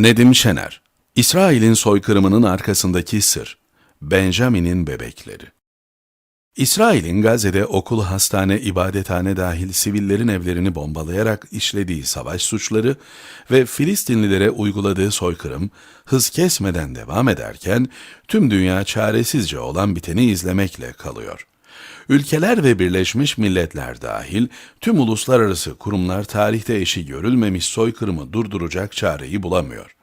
Nedim Şener İsrail'in soykırımının arkasındaki sır Benjamin'in bebekleri İsrail'in Gazze'de okul, hastane, ibadethane dahil sivillerin evlerini bombalayarak işlediği savaş suçları ve Filistinlilere uyguladığı soykırım hız kesmeden devam ederken tüm dünya çaresizce olan biteni izlemekle kalıyor. Ülkeler ve Birleşmiş Milletler dahil tüm uluslararası kurumlar tarihte eşi görülmemiş soykırımı durduracak çareyi bulamıyor.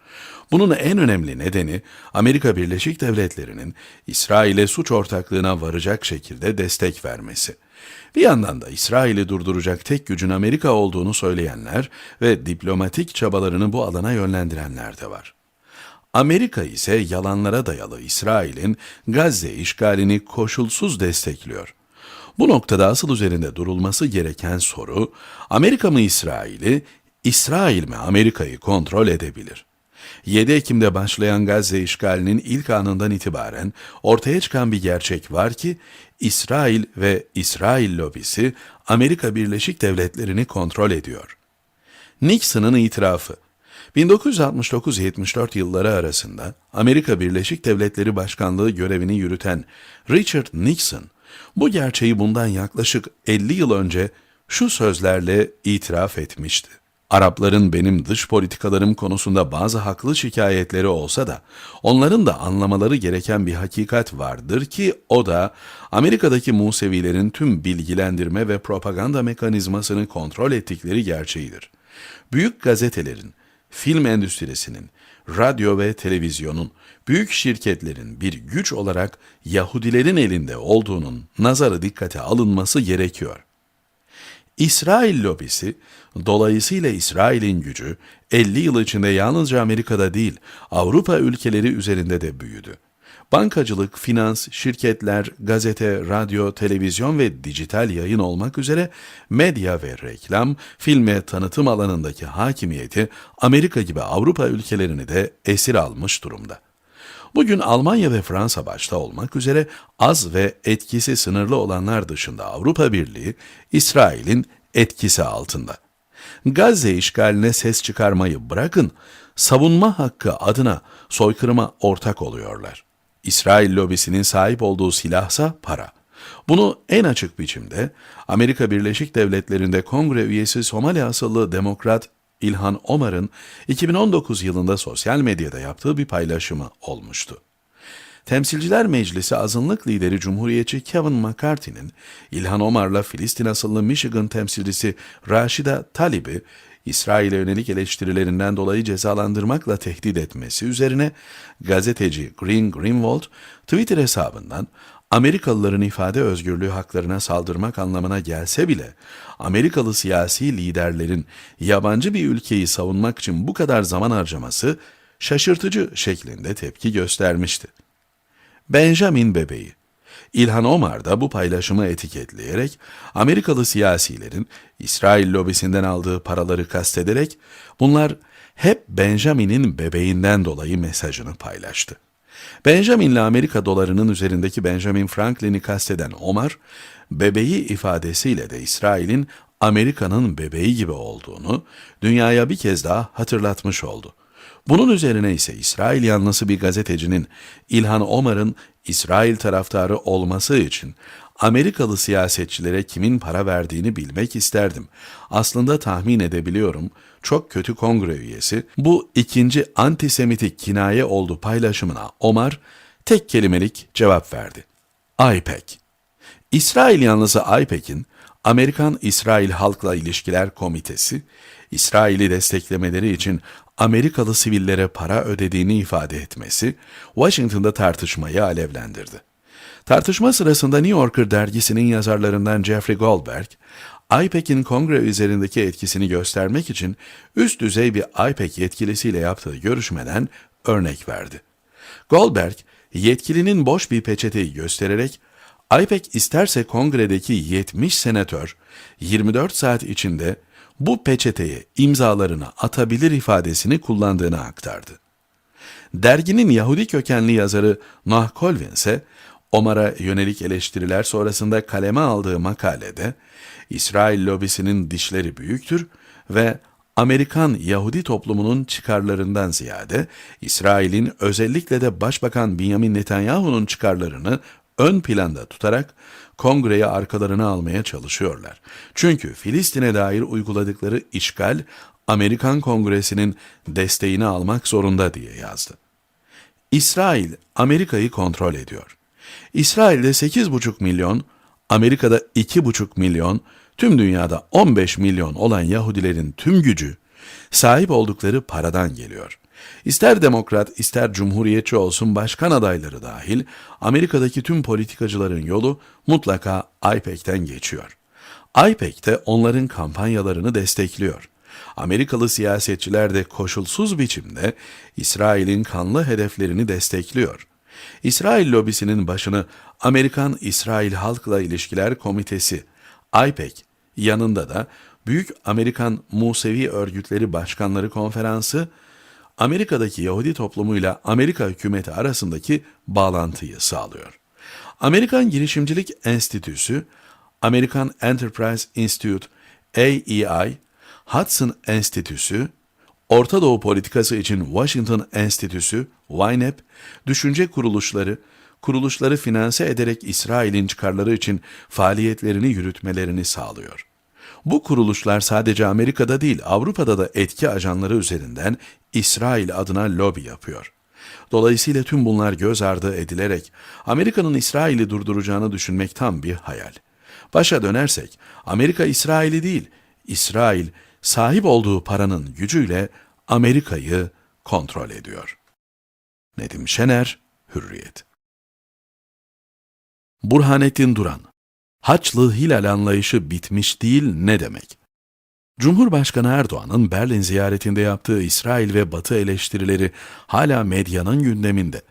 Bunun en önemli nedeni Amerika Birleşik Devletleri'nin İsrail'e suç ortaklığına varacak şekilde destek vermesi. Bir yandan da İsrail'i durduracak tek gücün Amerika olduğunu söyleyenler ve diplomatik çabalarını bu alana yönlendirenler de var. Amerika ise yalanlara dayalı İsrail'in Gazze işgalini koşulsuz destekliyor. Bu noktada asıl üzerinde durulması gereken soru, Amerika mı İsrail'i, İsrail mi Amerika'yı kontrol edebilir? 7 Ekim'de başlayan Gazze işgalinin ilk anından itibaren ortaya çıkan bir gerçek var ki, İsrail ve İsrail lobisi Amerika Birleşik Devletleri'ni kontrol ediyor. Nixon'ın itirafı 1969-74 yılları arasında Amerika Birleşik Devletleri Başkanlığı görevini yürüten Richard Nixon, bu gerçeği bundan yaklaşık 50 yıl önce şu sözlerle itiraf etmişti. Arapların benim dış politikalarım konusunda bazı haklı şikayetleri olsa da onların da anlamaları gereken bir hakikat vardır ki o da Amerika'daki Musevilerin tüm bilgilendirme ve propaganda mekanizmasını kontrol ettikleri gerçeğidir. Büyük gazetelerin, film endüstrisinin, radyo ve televizyonun, büyük şirketlerin bir güç olarak Yahudilerin elinde olduğunun nazarı dikkate alınması gerekiyor. İsrail lobisi, dolayısıyla İsrail'in gücü 50 yıl içinde yalnızca Amerika'da değil, Avrupa ülkeleri üzerinde de büyüdü. Bankacılık, finans, şirketler, gazete, radyo, televizyon ve dijital yayın olmak üzere medya ve reklam, film ve tanıtım alanındaki hakimiyeti Amerika gibi Avrupa ülkelerini de esir almış durumda. Bugün Almanya ve Fransa başta olmak üzere az ve etkisi sınırlı olanlar dışında Avrupa Birliği, İsrail'in etkisi altında. Gazze işgaline ses çıkarmayı bırakın, savunma hakkı adına soykırıma ortak oluyorlar. İsrail lobisinin sahip olduğu silahsa para. Bunu en açık biçimde Amerika Birleşik Devletleri'nde kongre üyesi Somali asıllı demokrat İlhan Omar'ın 2019 yılında sosyal medyada yaptığı bir paylaşımı olmuştu. Temsilciler Meclisi azınlık lideri Cumhuriyetçi Kevin McCarthy'nin İlhan Omar'la Filistin asıllı Michigan temsilcisi Rashida Talib'i İsrail'e yönelik eleştirilerinden dolayı cezalandırmakla tehdit etmesi üzerine gazeteci Green Greenwald Twitter hesabından Amerikalıların ifade özgürlüğü haklarına saldırmak anlamına gelse bile Amerikalı siyasi liderlerin yabancı bir ülkeyi savunmak için bu kadar zaman harcaması şaşırtıcı şeklinde tepki göstermişti. Benjamin bebeği İlhan Omar da bu paylaşımı etiketleyerek Amerikalı siyasilerin İsrail lobisinden aldığı paraları kastederek bunlar hep Benjamin'in bebeğinden dolayı mesajını paylaştı. Benjamin'le Amerika dolarının üzerindeki Benjamin Franklin'i kasteden Omar, bebeği ifadesiyle de İsrail'in Amerika'nın bebeği gibi olduğunu dünyaya bir kez daha hatırlatmış oldu. Bunun üzerine ise İsrail yanlısı bir gazetecinin İlhan Omar'ın İsrail taraftarı olması için Amerikalı siyasetçilere kimin para verdiğini bilmek isterdim. Aslında tahmin edebiliyorum çok kötü kongre üyesi bu ikinci antisemitik kinaye oldu paylaşımına Omar tek kelimelik cevap verdi. IPEC. İsrail yanlısı IPEC'in Amerikan-İsrail Halkla İlişkiler Komitesi, İsrail'i desteklemeleri için Amerikalı sivillere para ödediğini ifade etmesi, Washington'da tartışmayı alevlendirdi. Tartışma sırasında New Yorker dergisinin yazarlarından Jeffrey Goldberg, IPEC'in kongre üzerindeki etkisini göstermek için üst düzey bir IPEC yetkilisiyle yaptığı görüşmeden örnek verdi. Goldberg, yetkilinin boş bir peçeteyi göstererek, IPEC isterse kongredeki 70 senatör 24 saat içinde bu peçeteye imzalarını atabilir ifadesini kullandığını aktardı. Derginin Yahudi kökenli yazarı Noah Colvin ise Omar'a yönelik eleştiriler sonrasında kaleme aldığı makalede İsrail lobisinin dişleri büyüktür ve Amerikan Yahudi toplumunun çıkarlarından ziyade İsrail'in özellikle de Başbakan Benjamin Netanyahu'nun çıkarlarını ön planda tutarak kongreye arkalarına almaya çalışıyorlar. Çünkü Filistin'e dair uyguladıkları işgal Amerikan Kongresi'nin desteğini almak zorunda diye yazdı. İsrail Amerika'yı kontrol ediyor. İsrail'de 8,5 milyon, Amerika'da 2,5 milyon, tüm dünyada 15 milyon olan Yahudilerin tüm gücü sahip oldukları paradan geliyor. İster demokrat, ister cumhuriyetçi olsun başkan adayları dahil Amerika'daki tüm politikacıların yolu mutlaka IPEC'ten geçiyor. IPEC de onların kampanyalarını destekliyor. Amerikalı siyasetçiler de koşulsuz biçimde İsrail'in kanlı hedeflerini destekliyor. İsrail lobisinin başını Amerikan-İsrail Halkla İlişkiler Komitesi, IPEC, yanında da Büyük Amerikan Musevi Örgütleri Başkanları Konferansı, Amerika'daki Yahudi toplumuyla Amerika hükümeti arasındaki bağlantıyı sağlıyor. Amerikan Girişimcilik Enstitüsü, American Enterprise Institute, AEI, Hudson Enstitüsü, Orta Doğu Politikası için Washington Enstitüsü, YNEP, düşünce kuruluşları, kuruluşları finanse ederek İsrail'in çıkarları için faaliyetlerini yürütmelerini sağlıyor. Bu kuruluşlar sadece Amerika'da değil Avrupa'da da etki ajanları üzerinden İsrail adına lobi yapıyor. Dolayısıyla tüm bunlar göz ardı edilerek Amerika'nın İsrail'i durduracağını düşünmek tam bir hayal. Başa dönersek Amerika İsrail'i değil, İsrail sahip olduğu paranın gücüyle Amerika'yı kontrol ediyor. Nedim Şener, Hürriyet Burhanettin Duran Haçlı hilal anlayışı bitmiş değil ne demek? Cumhurbaşkanı Erdoğan'ın Berlin ziyaretinde yaptığı İsrail ve Batı eleştirileri hala medyanın gündeminde.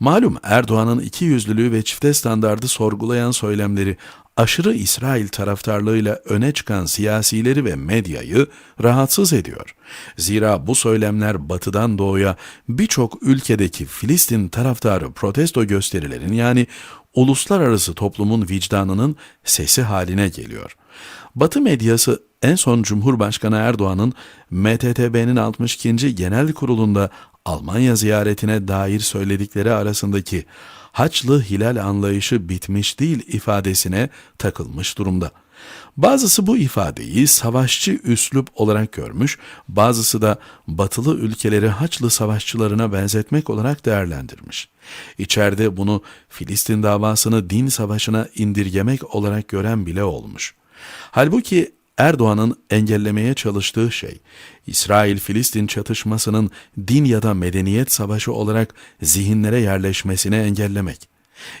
Malum Erdoğan'ın iki yüzlülüğü ve çifte standardı sorgulayan söylemleri aşırı İsrail taraftarlığıyla öne çıkan siyasileri ve medyayı rahatsız ediyor. Zira bu söylemler batıdan doğuya birçok ülkedeki Filistin taraftarı protesto gösterilerin yani uluslararası toplumun vicdanının sesi haline geliyor. Batı medyası en son Cumhurbaşkanı Erdoğan'ın MTTB'nin 62. Genel Kurulu'nda Almanya ziyaretine dair söyledikleri arasındaki Haçlı hilal anlayışı bitmiş değil ifadesine takılmış durumda. Bazısı bu ifadeyi savaşçı üslup olarak görmüş, bazısı da batılı ülkeleri Haçlı savaşçılarına benzetmek olarak değerlendirmiş. İçeride bunu Filistin davasını din savaşına indirgemek olarak gören bile olmuş. Halbuki Erdoğan'ın engellemeye çalıştığı şey, İsrail-Filistin çatışmasının din ya da medeniyet savaşı olarak zihinlere yerleşmesini engellemek.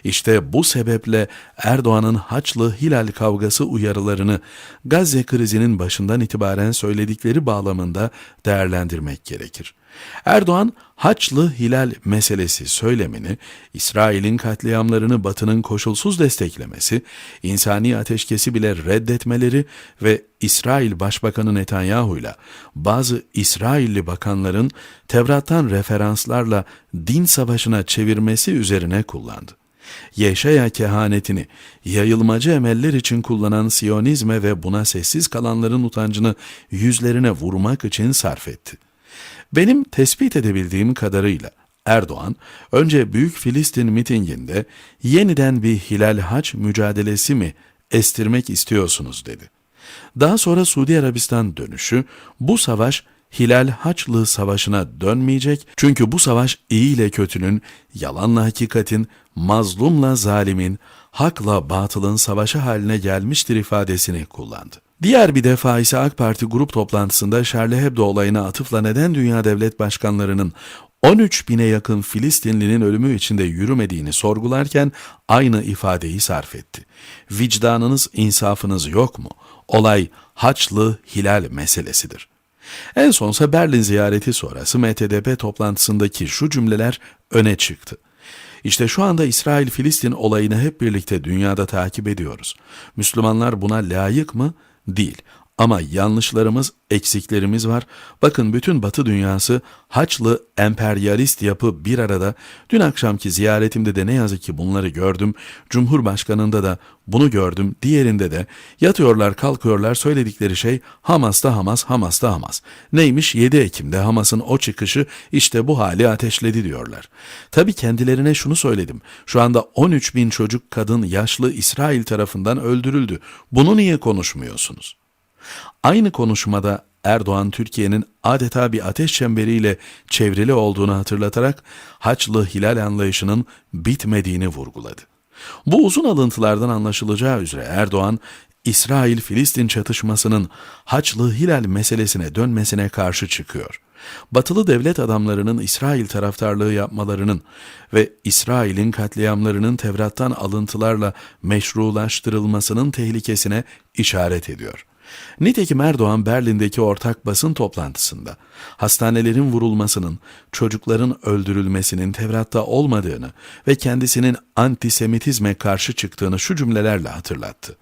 İşte bu sebeple Erdoğan'ın Haçlı Hilal kavgası uyarılarını Gazze krizinin başından itibaren söyledikleri bağlamında değerlendirmek gerekir. Erdoğan, Haçlı Hilal meselesi söylemini, İsrail'in katliamlarını Batı'nın koşulsuz desteklemesi, insani ateşkesi bile reddetmeleri ve İsrail Başbakanı Netanyahu ile bazı İsrailli bakanların Tevrat'tan referanslarla din savaşına çevirmesi üzerine kullandı. Yeşaya kehanetini, yayılmacı emeller için kullanan Siyonizme ve buna sessiz kalanların utancını yüzlerine vurmak için sarf etti. Benim tespit edebildiğim kadarıyla Erdoğan önce Büyük Filistin mitinginde yeniden bir hilal haç mücadelesi mi estirmek istiyorsunuz dedi. Daha sonra Suudi Arabistan dönüşü bu savaş Hilal Haçlı Savaşı'na dönmeyecek çünkü bu savaş iyi ile kötünün, yalanla hakikatin, mazlumla zalimin, hakla batılın savaşı haline gelmiştir ifadesini kullandı. Diğer bir defa ise AK Parti grup toplantısında Charlie Hebdo olayına atıfla neden dünya devlet başkanlarının 13 bine yakın Filistinlinin ölümü içinde yürümediğini sorgularken aynı ifadeyi sarf etti. Vicdanınız, insafınız yok mu? Olay Haçlı Hilal meselesidir. En sonsa Berlin ziyareti sonrası MTDP toplantısındaki şu cümleler öne çıktı. İşte şu anda İsrail-Filistin olayını hep birlikte dünyada takip ediyoruz. Müslümanlar buna layık mı? Değil. Ama yanlışlarımız, eksiklerimiz var. Bakın bütün Batı dünyası Haçlı emperyalist yapı bir arada. Dün akşamki ziyaretimde de ne yazık ki bunları gördüm. Cumhurbaşkanında da bunu gördüm. Diğerinde de yatıyorlar kalkıyorlar söyledikleri şey Hamas'ta Hamas, Hamas'ta Hamas. Neymiş 7 Ekim'de Hamas'ın o çıkışı işte bu hali ateşledi diyorlar. Tabii kendilerine şunu söyledim. Şu anda 13 bin çocuk, kadın, yaşlı İsrail tarafından öldürüldü. Bunu niye konuşmuyorsunuz? Aynı konuşmada Erdoğan Türkiye'nin adeta bir ateş çemberiyle çevrili olduğunu hatırlatarak Haçlı hilal anlayışının bitmediğini vurguladı. Bu uzun alıntılardan anlaşılacağı üzere Erdoğan, İsrail-Filistin çatışmasının Haçlı hilal meselesine dönmesine karşı çıkıyor. Batılı devlet adamlarının İsrail taraftarlığı yapmalarının ve İsrail'in katliamlarının Tevrat'tan alıntılarla meşrulaştırılmasının tehlikesine işaret ediyor. Nitekim Erdoğan Berlin'deki ortak basın toplantısında hastanelerin vurulmasının, çocukların öldürülmesinin Tevrat'ta olmadığını ve kendisinin antisemitizme karşı çıktığını şu cümlelerle hatırlattı.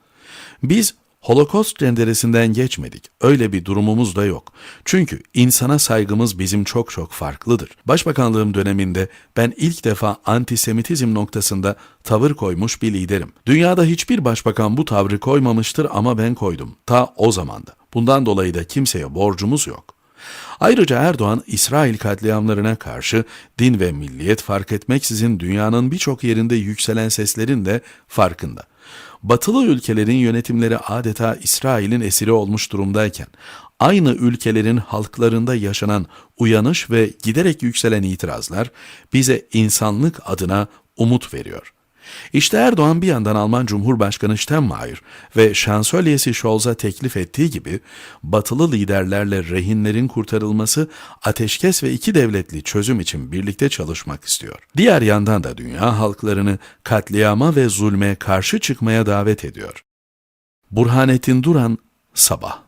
Biz Holokost cenderesinden geçmedik. Öyle bir durumumuz da yok. Çünkü insana saygımız bizim çok çok farklıdır. Başbakanlığım döneminde ben ilk defa antisemitizm noktasında tavır koymuş bir liderim. Dünyada hiçbir başbakan bu tavrı koymamıştır ama ben koydum. Ta o zamanda. Bundan dolayı da kimseye borcumuz yok. Ayrıca Erdoğan, İsrail katliamlarına karşı din ve milliyet fark etmeksizin dünyanın birçok yerinde yükselen seslerin de farkında. Batılı ülkelerin yönetimleri adeta İsrail'in esiri olmuş durumdayken, aynı ülkelerin halklarında yaşanan uyanış ve giderek yükselen itirazlar bize insanlık adına umut veriyor. İşte Erdoğan bir yandan Alman Cumhurbaşkanı Steinmeier ve şansölyesi Scholz'a teklif ettiği gibi batılı liderlerle rehinlerin kurtarılması, ateşkes ve iki devletli çözüm için birlikte çalışmak istiyor. Diğer yandan da dünya halklarını katliama ve zulme karşı çıkmaya davet ediyor. Burhanettin Duran, Sabah